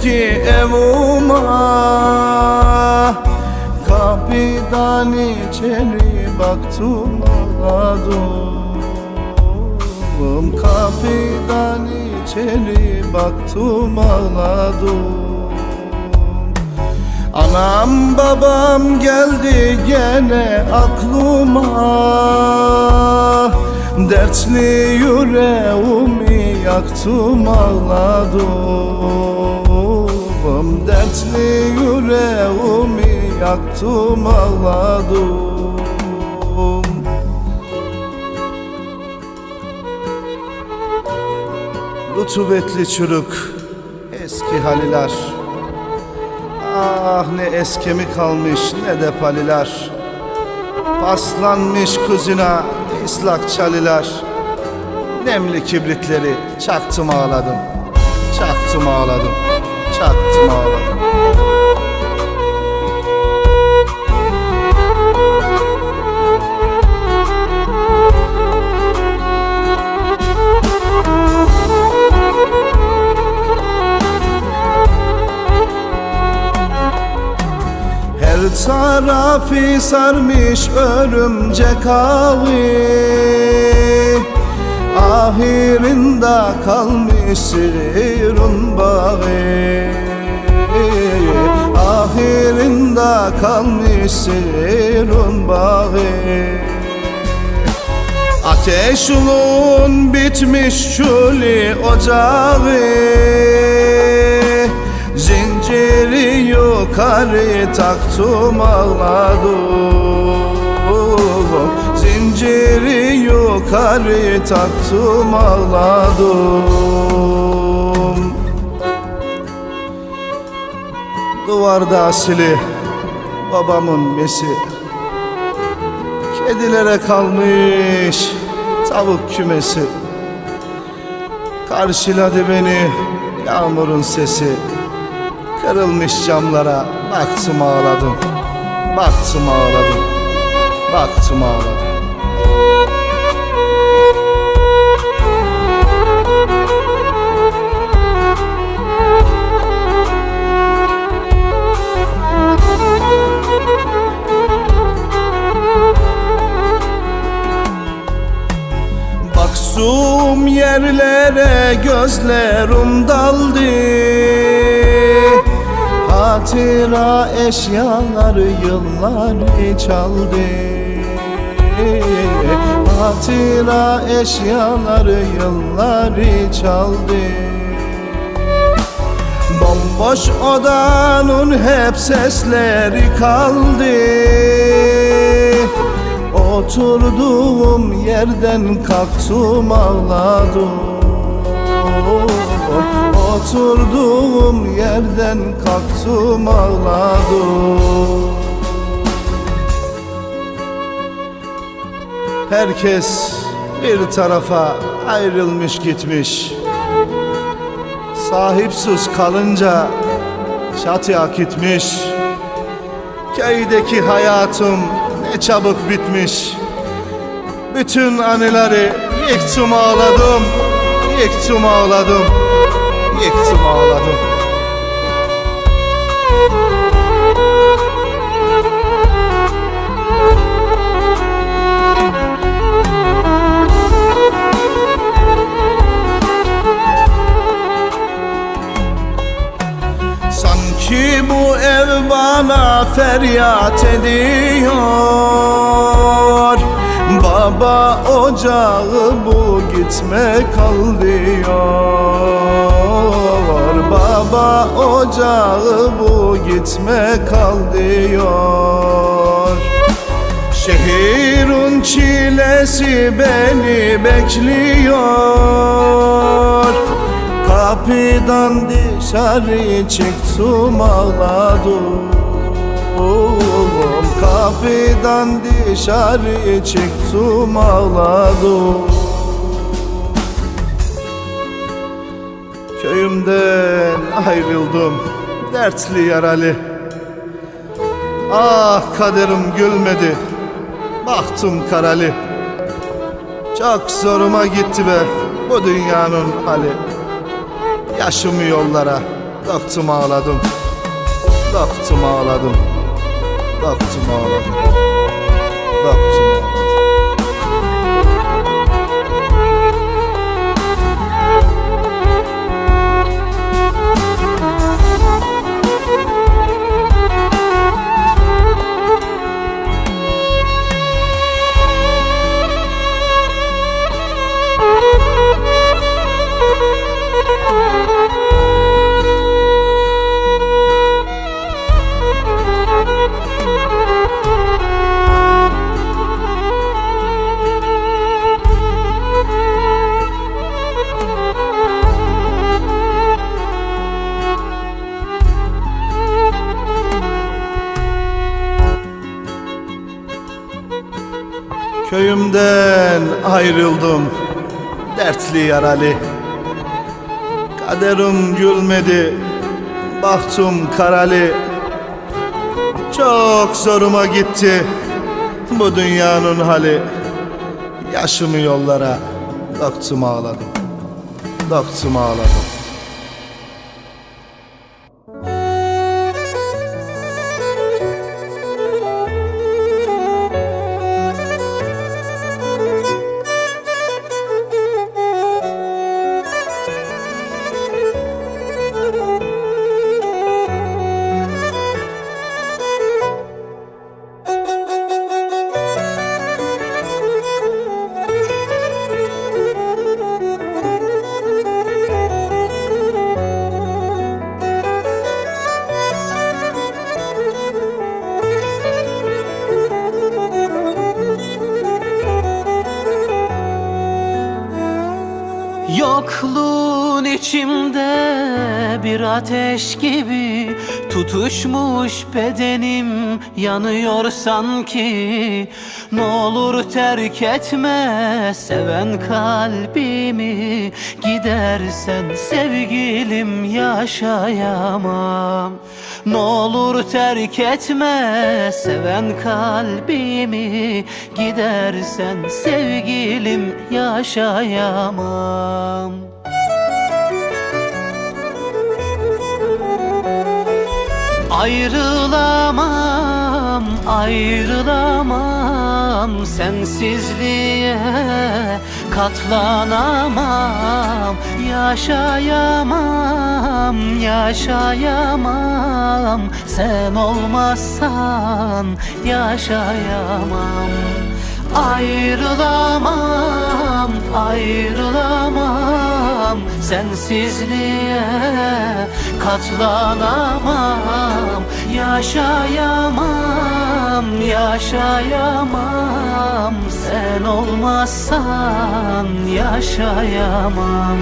eski evuma Kapıdan içeri baktım ağladım. Kapıdan içeri baktım ağladım. Anam babam geldi gene aklıma. Dertli yüreğimi yaktım ağladım Dertli yüreğimi yaktım ağladım. Rutubetli çürük eski haliler. Ah ne eskemi kalmış ne de paliler. Paslanmış kuzuna ıslak çaliler. Nemli kibritleri çaktım ağladım Çaktım ağladım Çaktım ağladım Her tarafı sarmış örümcek ağı Ahirinde kalmış sirrun bağı. Ahirinde kalmış sirrun bağı. Ateş ulun bitmiş çölü ocağı. Zinciri yukarı taktım ağladım yukarı taktım ağladım. Duvarda asili babamın mesi. Kedilere kalmış tavuk kümesi. Karşıladı beni yağmurun sesi. Kırılmış camlara baktım ağladım. Baktım ağladım. Baktım ağladım gözlerim daldı. Hatıra eşyaları yıllar çaldı Hatıra eşyaları yıllar çaldı Bomboş odanın hep sesleri kaldı. Oturduğum yerden kalktım ağladım Oturduğum yerden kalktım ağladım. Herkes bir tarafa ayrılmış gitmiş. Sahipsiz kalınca çatıya gitmiş. Köydeki hayatım ne çabuk bitmiş. Bütün anıları yıktım ağladım Yıktım ağladım Yıktım ağladım. Sanki bu ev bana feryat ediyor. Baba ocağı bu gitme kal diyor Baba ocağı bu gitme kal diyor. Şehirun çilesi beni bekliyor. Kapıdan dışarı çıktım ağladım Kapıdan dışarı çıktım ağladım Köyümden ayrıldım dertli yaralı. Ah kaderim gülmedi Baktım karalı. Çok zoruma gitti be bu dünyanın hali. Yaşımı yollara Döktüm ağladım. Döktüm ağladım. Döktüm ağladım. Döktüm Köyümden ayrıldım. Dertli yaralı. Kaderim gülmedi. Bahtım karalı. Çok zoruma gitti Bu dünyanın hali. Yaşımı yollara Döktüm ağladım. Döktüm ağladım Yokluğun içimde bir ateş gibi Tutuşmuş bedenim yanıyor sanki. Ne olur terk etme seven kalbimi Gidersen sevgilim yaşayamam. Ne olur terk etme seven kalbimi Gidersen sevgilim yaşayamam Ayrılamam, ayrılamam Sensizliğe katlanamam Yaşayamam, yaşayamam. Sen olmazsan yaşayamam. Ayrılamam, Sensizliğe katlanamam Yaşayamam, yaşayamam. Sen olmazsan yaşayamam